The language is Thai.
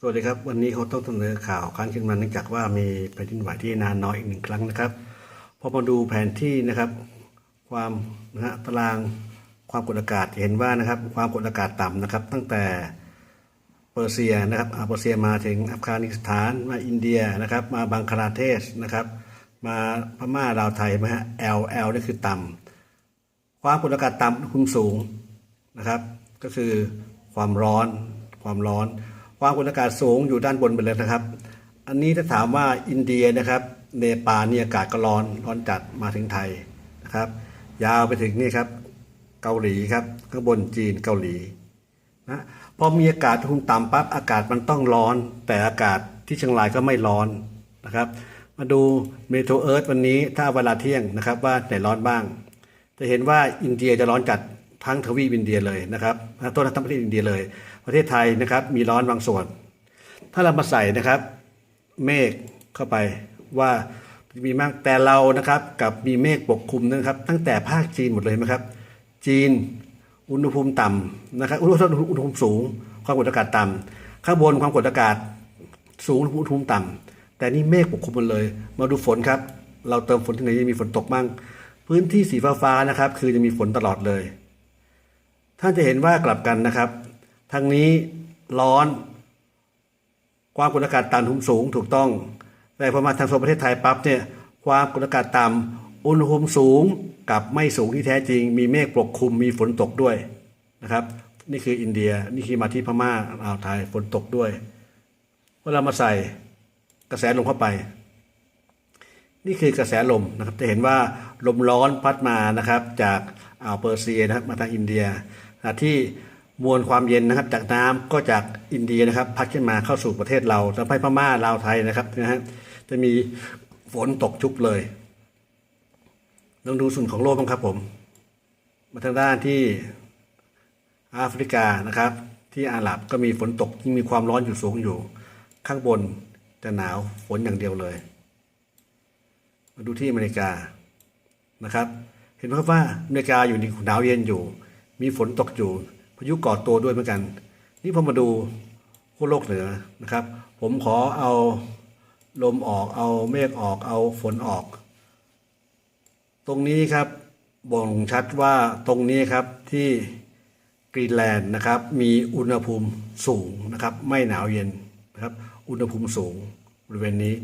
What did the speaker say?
สวัสดีครับ วันนี้เขาต้องเสนอข่าวครั้งขึ้นมาเนื่องจากว่ามีแผ่นดินไหวที่นานน้อยอีกหนึ่งครั้งนะครับพอมาดูแผนที่นะครับ ความนะฮะตารางความกดอากาศเห็นว่านะครับ ความกดอากาศต่ำนะครับ ตั้งแต่เปอร์เซียนะครับอาเปอร์เซียมาถึงอัฟกานิสถานมาอินเดียนะครับ มาบังคลาเทศนะครับ มาพม่าลาวไทยมาฮะ L L นี่คือต่ำความกดอากาศต่ำอุณหภูมิสูงนะครับ ก็คือความร้อนความร้อน ความกดอากาศสูงอยู่ด้านบนไปเลยนะครับ อันนี้ถ้าถามว่าอินเดียนะครับ เนปาลเนี่ยอากาศก็ร้อนร้อนจัดมาถึงไทยนะครับ ยาวไปถึงนี่ครับ เกาหลีครับข้างบนจีนเกาหลีนะพอมีอากาศอุณหภูมิต่ำปั๊บอากาศมันต้องร้อน แต่อากาศที่เชียงรายก็ไม่ร้อนนะครับ มาดูเมโทรเอิร์ธวันนี้ถ้าเวลาเที่ยงนะครับว่าไหนร้อนบ้าง จะเห็นว่าอินเดียจะร้อนจัด ทั้งทวีปอินเดียเลยนะครับต้นทั้งประเทศอินเดียเลย ประเทศไทยนะครับมีร้อนบางส่วน ถ้าเรามาใส่นะครับเมฆเข้าไปว่ามีมากแต่เรานะครับกับมีเมฆปกคลุมนะครับ ตั้งแต่ภาคจีนหมดเลยไหมครับ จีนอุณหภูมิต่ำนะครับอุณหภูมิอุณหภูมิสูง ความกดอากาศต่ำข้างบนความกดอากาศสูงอุณหภูมิต่ำแต่นี่เมฆปกคลุมหมดเลย มาดูฝนครับ เราเติมฝนที่ไหนจะมีฝนตกบ้าง พื้นที่สีฟ้าๆนะครับ คือจะมีฝนตลอดเลย ท่านจะเห็นว่ากลับกันนะครับทางนี้ร้อน ความกดอากาศต่ำอุณหภูมิสูงถูกต้อง แต่พอมาทางโซนประเทศไทยปั๊บเนี่ยความกดอากาศต่ำอุณหภูมิสูงกับไม่สูงที่แท้จริง มีเมฆปกคลุมมีฝนตกด้วยนะครับ นี่คืออินเดียนี่คือมาที่พม่าอ่าวไทยฝนตกด้วยเวลามาใส่กระแสลมเข้าไป นี่คือกระแสลมนะครับจะเห็นว่าลมร้อนพัดมานะครับ จากอ่าวเปอร์เซียนะครับมาทางอินเดีย ที่มวลความเย็นนะครับ จากน้ำก็จากอินเดียนะครับพัดขึ้นมาเข้าสู่ประเทศเราทำให้พม่าลาวไทยนะครับนะฮะจะมีฝนตกชุกเลยลองดูส่วนของโลกบ้างครับผม มาทางด้านที่แอฟริกานะครับ ที่อาหรับก็มีฝนตกที่งมีความร้อนอยู่สูงอยู่ ข้างบนจะหนาวฝนอย่างเดียวเลย มาดูที่อเมริกานะครับ เห็นไหมครับว่าอเมริกาอยู่ในหนาวเย็นอยู่ มีฝนตกอยู่พายุก่อตัวด้วยเหมือนกัน นี่พอมาดูขั้วโลกเหนือนะครับ ผมขอเอาลมออกเอาเมฆออกเอาฝนออก ตรงนี้ครับบ่งชัดว่าตรงนี้ครับที่กรีนแลนด์นะครับ มีอุณหภูมิสูงนะครับ ไม่หนาวเย็นนะครับ อุณหภูมิสูงบริเวณนี้